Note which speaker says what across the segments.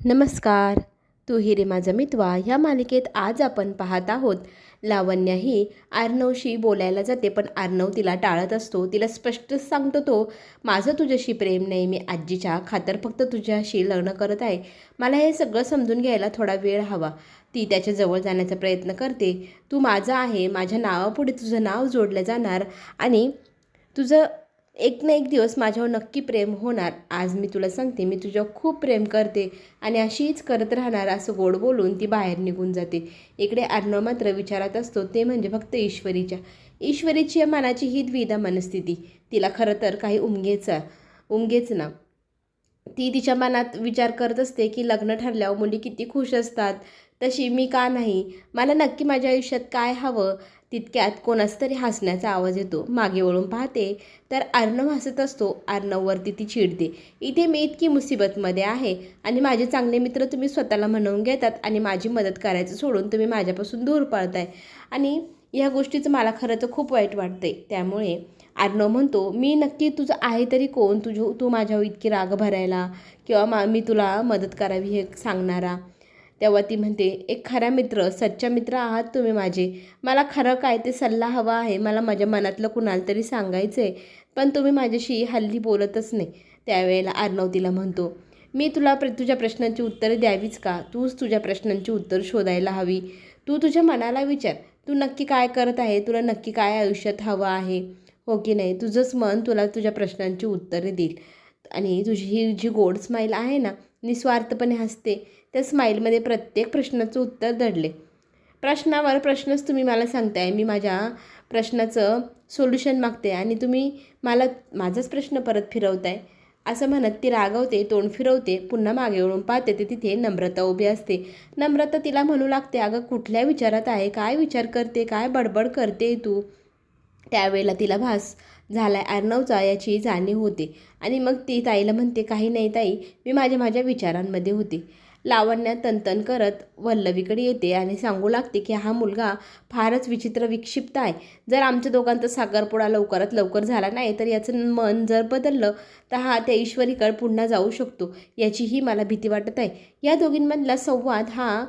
Speaker 1: नमस्कार. तू हिरे माझा मितवा. ह्या मालिकेत आज आपण पाहत आहोत लावण्या ही आर्नवशी बोलायला जाते पण आर्नव तिला टाळत असतो. तिला स्पष्टच सांगतो तो माझं तुझ्याशी प्रेम नाही मी आजीच्या खातर फक्त तुझ्याशी लग्न करत आहे. मला हे सगळं समजून घ्यायला थोडा वेळ हवा. ती त्याच्याजवळ जाण्याचा प्रयत्न करते. तू माझं आहे माझ्या नावापुढे तुझं नाव जोडलं जाणार आणि तुझं एक ना एक दिवस माझ्यावर नक्की प्रेम होणार. आज मी तुला सांगते मी तुझ्यावर खूप प्रेम करते आणि अशीच करत राहणार असं गोड बोलून ती बाहेर निघून जाते. इकडे अर्णव मात्र विचारात असतो ते म्हणजे फक्त ईश्वरीच्या. ईश्वरीची मनाची ही द्विधा मनस्थिती. तिला खरं तर काही उमगेचा उमगेच ना. ती तिच्या मनात विचार करत असते की लग्न ठरल्यावर मुली किती खुश असतात तशी मी का नाही? मला नक्की माझ्या आयुष्यात काय हवं? तितक्यात कोणाचा तरी हसण्याचा आवाज येतो. मागे वळून पाहते तर अर्णव हसत असतो. अर्णववरती ती चिडते. इथे मी इतकी मुसीबतमध्ये आहे आणि माझे चांगले मित्र तुम्ही स्वतःला म्हणवून घेतात आणि माझी मदत करायचं सोडून तुम्ही माझ्यापासून दूर पळताय. आणि या गोष्टीचं मला खरं तर खूप वाईट वाटतंय. त्यामुळे अर्णव म्हणतो मी नक्की तुझं आहे तरी कोण? तुझ तू माझ्यावर इतकी राग भरायला किंवा मा मी तुला मदत करावी हे सांगणारा? तेव्हा ती म्हणते एक खरा मित्र सच्चा मित्र आहात तुम्ही माझे. मला खरं काय ते सल्ला हवा आहे. मला माझ्या मनातलं कुणाला तरी सांगायचं आहे पण तुम्ही माझ्याशी हल्ली बोलतच नाही. त्यावेळेला अर्णव तिला म्हणतो मी तुला प्र तुझ्या प्रश्नांची उत्तरं द्यावीच का? तूच तुझ्या प्रश्नांची उत्तर शोधायला हवी. तू तुझ्या मनाला विचार. तू नक्की काय करत आहे? तुला नक्की काय आयुष्यात हवं आहे? हो की नाही? तुझंच मन तुला तुझ्या प्रश्नांची उत्तरे देईल. आणि तुझी ही जी गोड स्माईल आहे ना निस्वार्थपणे हसते. त्या स्माईलमध्ये प्रत्येक प्रश्नाचं उत्तर दडले. प्रश्नावर प्रश्नच तुम्ही मला सांगताय. मी माझ्या प्रश्नाचं सोल्युशन मागते आणि तुम्ही मला माझाच प्रश्न परत फिरवताय. असं म्हणत ती रागवते तोंड फिरवते पुन्हा मागे वळून पाहते ते तिथे नम्रता उभी असते. नम्रता तिला म्हणू लागते अगं कुठल्या विचारात आहे? काय विचार करते? काय बडबड करते तू? त्यावेळेला तिला भास झालाय अर्णवचा याची जाणीव होते. आणि मग ती ताईला म्हणते काही नाही ताई मी माझ्या माझ्या विचारांमध्ये होते. लावण्या तनतन करत वल्लवीकडे येते आणि सांगू लागते की हा मुलगा फारच विचित्र विक्षिप्त आहे. जर आमच्या दोघांचा साखरपुडा लवकरात लवकर झाला नाही तर याचं मन जर बदललं तर हा त्या ईश्वरीकडे पुन्हा जाऊ शकतो याचीही मला भीती वाटत आहे. या दोघींमधला संवाद हा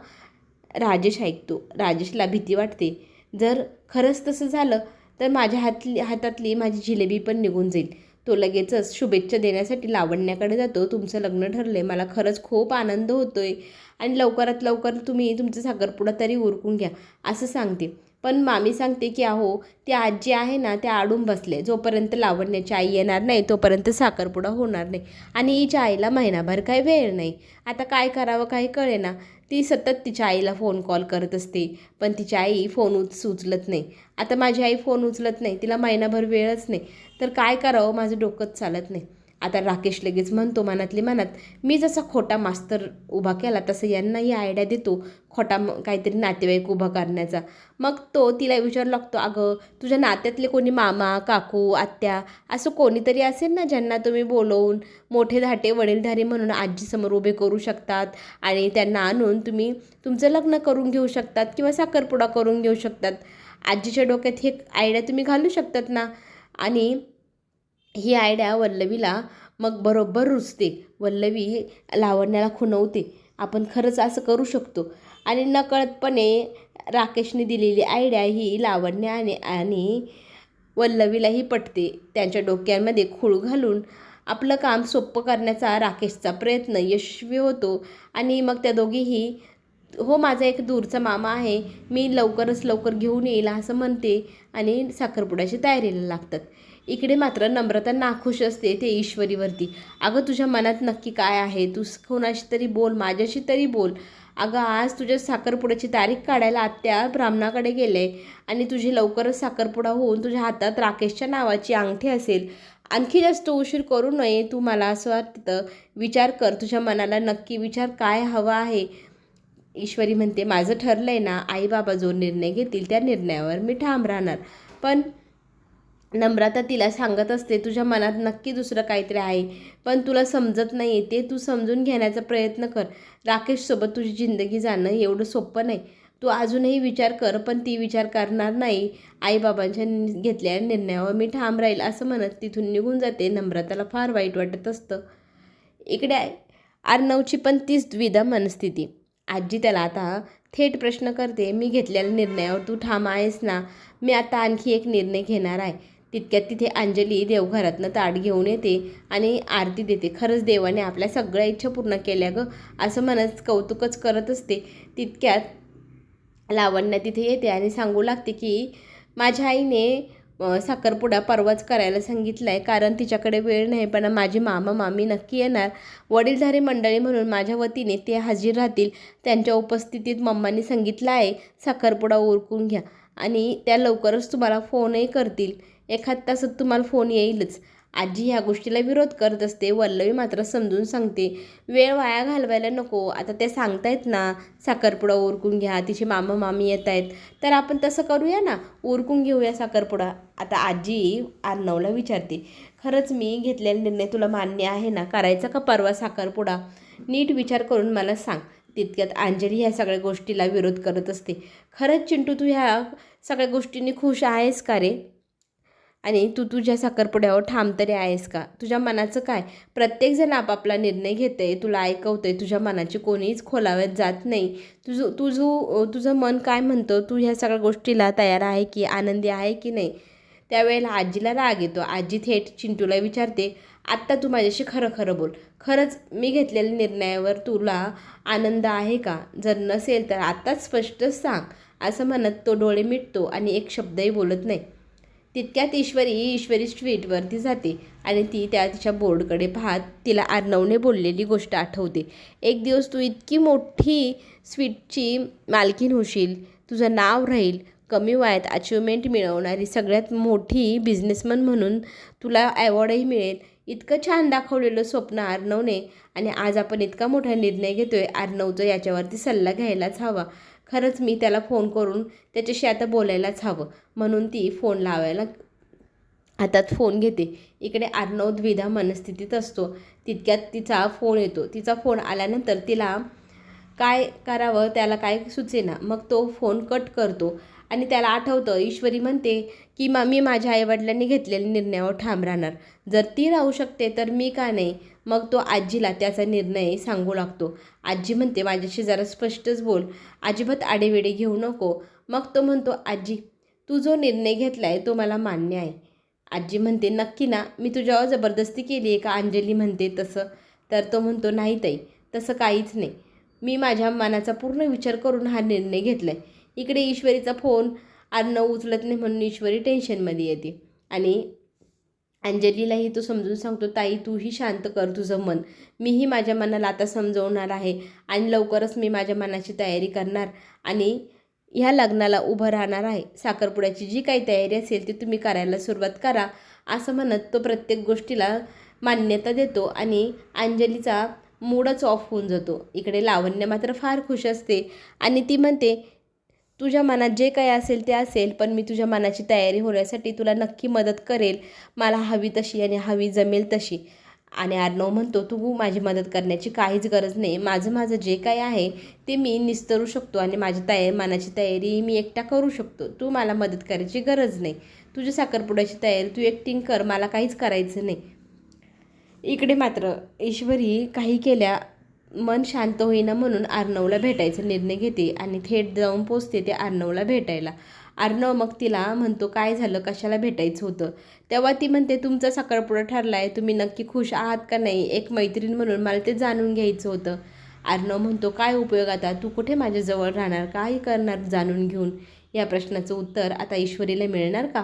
Speaker 1: राजेश ऐकतो. राजेशला भीती वाटते. जर खरंच तसं झालं तर माझ्या हातली हातातली माझी जिलेबी पण निघून जाईल. तो लगेचच शुभेच्छा देण्यासाठी लावण्याकडे जातो. तुमचं लग्न ठरलं मला खरंच खूप आनंद होतो आहे आणि लवकरात लवकर तुम्ही तुमचं साखरपुडा तरी उरकून घ्या असं सांगते. पण मामी सांगते की अहो ती आजी आहे ना त्या आडून बसले. जोपर्यंत लावण्याची आई येणार नाही तोपर्यंत साखरपुडा होणार नाही. आणि हिच्या आईला महिनाभर काही वेळ नाही. आता काय करावं काही कळेना. ती सतत तिच्या आईला फोन कॉल करत असते. पण तिची आई फोन उच उचलत नाही. आता माझी आई फोन उचलत नाही. तिला महिनाभर वेळच नाही. तर काय करावं? माझं डोकंच चालत नाही. आता राकेश लगेच म्हणतो मनातली मनात मी जसा खोटा मास्तर उभा केला तसं यांनाही आयडिया देतो खोटा काहीतरी नातेवाईक उभा करण्याचा. मग तो तिला विचारू लागतो अगं तुझ्या नात्यातले कोणी मामा काकू आत्या असं कोणीतरी असेल ना ज्यांना तुम्ही बोलवून मोठे धाटे वडीलधारी म्हणून आजीसमोर उभे करू शकतात आणि त्यांना आणून तुम्ही तुमचं लग्न करून घेऊ शकतात किंवा साखरपुडा करून घेऊ शकतात? आजीच्या डोक्यात हे आयडिया तुम्ही घालू शकतात ना? आणि ही आयडिया वल्लवीला मग बरोबर रुचते वल्लवी लावण्याला खुणवते. आपण खरंच असं करू शकतो. आणि नकळतपणे राकेशने दिलेली आयडिया ही लावण्य आणि आणि वल्लवीलाही पटते. त्यांच्या डोक्यांमध्ये खूळ घालून आपलं काम सोपं करण्याचा राकेशचा प्रयत्न यशस्वी होतो. आणि मग त्या दोघीही हो माझा एक दूरचा मामा आहे. मी लवकरच लवकर घेऊन येईल असं म्हणते आणि साखरपुड्याची तयारीला लागतात. इकडे मात्र नम्रता नाखुश असते ते ईश्वरीवरती. अगं तुझ्या मनात नक्की काय आहे? तू कोणाशी तरी बोल माझ्याशी तरी बोल. अगं आज तुझ्या साखरपुड्याची तारीख काढायला आत्या ब्राह्मणाकडे गेले आणि तुझी लवकरच साखरपुडा होऊन तुझ्या हातात राकेशच्या नावाची अंगठी असेल. आणखी जास्त उशीर करू नये तू मला असं वाटतं. विचार कर तुझ्या मनाला नक्की विचार काय हवा आहे? ईश्वरी म्हणते माझं ठरलं आहे ना आई बाबा जो निर्णय घेतील त्या निर्णयावर मी ठाम राहणार. पण नम्रता तिला सांगत असते तुझ्या मनात नक्की दुसरं काहीतरी आहे पण तुला समजत नाही ते तू समजून घेण्याचा प्रयत्न कर. राकेशसोबत तुझी जिंदगी जाणं एवढं सोपं नाही. तू अजूनही विचार कर पण ती विचार करणार नाही. आईबाबांच्या घेतलेल्या निर्णयावर मी ठाम राहील असं म्हणत तिथून निघून जाते. नम्रताला फार वाईट वाटत असतं. इकडे अर्णवची पण तीच द्विधा मनस्थिती. आजी त्याला आता थेट प्रश्न करते मी घेतलेल्या निर्णयावर तू ठाम आहेस ना? मी आता आणखी एक निर्णय घेणार आहे. तितक्यात तिथे अंजली देवघरातनं ताट घेऊन येते आणि आरती देते. खरंच देवाने आपल्या सगळ्या इच्छा पूर्ण केल्या ग. असं म्हणत कौतुकच करत असते. तितक्यात लावण्या तिथे येते आणि सांगू लागते की माझ्या आईने साखरपुडा परवाच करायला सांगितला आहे कारण तिच्याकडे वेळ नाही पण माझी मामा मामी नक्की येणार. वडीलधारी मंडळी म्हणून माझ्या वतीने ते हजर राहतील. त्यांच्या उपस्थितीत मम्माने सांगितलं आहे साखरपुडा ओरकून घ्या. आणि त्या लवकरच तुम्हाला फोनही करतील. एखाद तासात तुम्हाला फोन येईलच. आजी ह्या गोष्टीला विरोध करत असते. वल्लवी मात्र समजून सांगते वेळ वाया घालवायला नको. आता ते सांगतायत ना साखरपुडा उरकून घ्या तिचे मामा मामी येत आहेत. तर आपण तसं करूया ना? उरकून घेऊया साखरपुडा. आता आजी अर्णवला विचारते खरंच मी घेतलेला निर्णय तुला मान्य आहे ना? करायचा का परवा साखरपुडा? नीट विचार करून मला सांग. तितक्यात अंजली ह्या सगळ्या गोष्टीला विरोध करत असते. खरंच चिंटू तू ह्या सगळ्या गोष्टींनी खुश आहेस का रे? आणि तू तुझ्या साखरपुड्यावर ठाम तरी आहेस का? तुझ्या मनाचं काय? प्रत्येकजण आपापला निर्णय घेते तुला ऐकवतं आहे तुझ्या मनाची कोणीच खोलाव्यात जात नाही. तुझं तुझं तुझं मन काय म्हणतं? तू ह्या सगळ्या गोष्टीला तयार आहे की आनंदी आहे की नाही? त्यावेळेला आजीला राग येतो. आजी थेट चिंटूला विचारते आत्ता तू माझ्याशी खरं खरं बोल. खरंच मी घेतलेल्या निर्णयावर तुला आनंद आहे का? जर नसेल तर आत्ताच स्पष्ट सांग. असं म्हणत तो डोळे मिटतो आणि एक शब्दही बोलत नाही. तितक्यात ईश्वरी ईश्वरी स्ट्रीटवरती जाते आणि ती त्या तिच्या बोर्डकडे पाहत तिला अर्णवने बोललेली गोष्ट आठवते. एक दिवस तू इतकी मोठी स्वीटची मालकीन होशील तुझं नाव राहील कमी वयात अचिव्हमेंट मिळवणारी सगळ्यात मोठी बिझनेसमन म्हणून तुला ॲवॉर्डही मिळेल. इतकं छान दाखवलेलं स्वप्न अर्णवने आणि आज आपण इतका मोठा निर्णय घेतोय अर्णवचं याच्यावरती सल्ला घ्यायलाच हवा. खरंच मी त्याला फोन करून त्याच्याशी आता बोलायलाच हवं. म्हणून ती फोन लावायला हातात फोन घेते. इकडे अर्णव द्विधा मनस्थितीत असतो. तितक्यात तिचा फोन येतो. तिचा फोन आल्यानंतर तिला काय करावं त्याला काय सुचेना. मग तो फोन कट करतो आणि त्याला आठवतं. ईश्वरी म्हणते की मा मी माझ्या आईवडिलांनी घेतलेल्या निर्णयावर ठाम राहणार. जर ती राहू शकते तर मी का नाही? मग तो आजीला त्याचा निर्णय सांगू लागतो. आजी म्हणते माझ्याशी जरा स्पष्टच बोल. अजिबात आडेवेडे घेऊ नको. मग तो म्हणतो आजी तू जो निर्णय घेतला आहे तो मला मान्य आहे. आजी म्हणते नक्की ना मी तुझ्यावर जबरदस्ती केली आहे का? अंजली म्हणते तसं. तर तो म्हणतो नाही ताई तसं काहीच नाही. मी माझ्या मनाचा पूर्ण विचार करून हा निर्णय घेतला आहे इकडे ईश्वरीचा फोन अर्णव उचलत नाही म्हणून ईश्वरी टेन्शनमध्ये येते आणि अंजलीलाही तो समजून सांगतो ताई तूही शांत कर तुझं मन. मीही माझ्या मनाला आता समजवणार आहे आणि लवकरच मी माझ्या मनाची तयारी करणार आणि ह्या लग्नाला उभं राहणार आहे. साखरपुड्याची जी काही तयारी असेल ती तुम्ही करायला सुरुवात करा. असं म्हणत तो प्रत्येक गोष्टीला मान्यता देतो आणि अंजलीचा मूडच ऑफ होऊन जातो. इकडे लावण्य मात्र फार खुश असते आणि ती म्हणते तुझ्या मनात जे काही असेल ते असेल पण मी तुझ्या मनाची तयारी होण्यासाठी तुला नक्की मदत करेल. मला हवी तशी आणि हवी जमेल तशी. आणि आर्णव म्हणतो तू माझी मदत करण्याची काहीच गरज नाही. माझं माझं जे काही आहे ते मी निस्तरू शकतो आणि माझी तयारी मनाची तयारी मी एकटा करू शकतो. तू मला मदत करायची गरज नाही. तुझी साखरपुड्याची तयारी तू एकटिंग कर. मला काहीच करायचं नाही. इकडे मात्र ईश्वरी काही केल्या मन शांत होईना म्हणून अर्णवला भेटायचा निर्णय घेते आणि थेट जाऊन पोचते ते अर्णवला भेटायला. अर्णव मग तिला म्हणतो काय झालं? कशाला भेटायचं होतं? तेव्हा ती म्हणते तुमचा सकाळपुडा ठरला आहे तुम्ही नक्की खुश आहात का नाही? एक मैत्रीण म्हणून मला ते जाणून घ्यायचं होतं. अर्णव म्हणतो काय उपयोग आता? तू कुठे माझ्याजवळ राहणार? काय करणार जाणून घेऊन? या प्रश्नाचं उत्तर आता ईश्वरीला मिळणार का?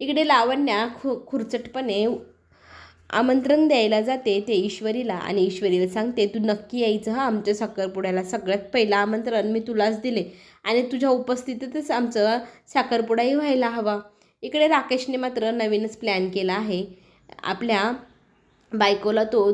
Speaker 1: इकडे लावण्या खु खुरचटपणे आमंत्रण द्यायला जाते ते ईश्वरीला आणि ईश्वरीला सांगते तू नक्की यायचं हा आमच्या साखरपुड्याला सगळ्यात पहिलं आमंत्रण मी तुलाच दिले आणि तुझ्या उपस्थितीतच आमचं साखरपुडाही व्हायला हवा. इकडे राकेशने मात्र नवीनच प्लॅन केला आहे. आपल्या बायकोला तो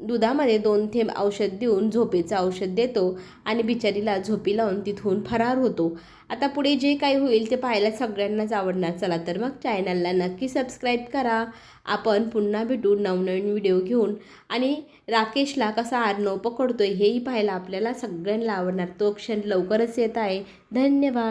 Speaker 1: दुधामध्ये दोन थेंब औषध देऊन झोपेचं औषध देतो आणि बिचारीला झोपी लावून तिथून फरार होतो. आता पुढे जे काही होईल ते पाहायला सगळ्यांनाच आवडणार. चला तर मग चॅनलला नक्की सबस्क्राईब करा. आपण पुन्हा भेटू नवनवीन व्हिडिओ घेऊन. आणि राकेशला कसा आर्नव पकडतोय हेही पाहायला आपल्याला सगळ्यांना आवडणार. तो क्षण लवकरच येत आहे. धन्यवाद.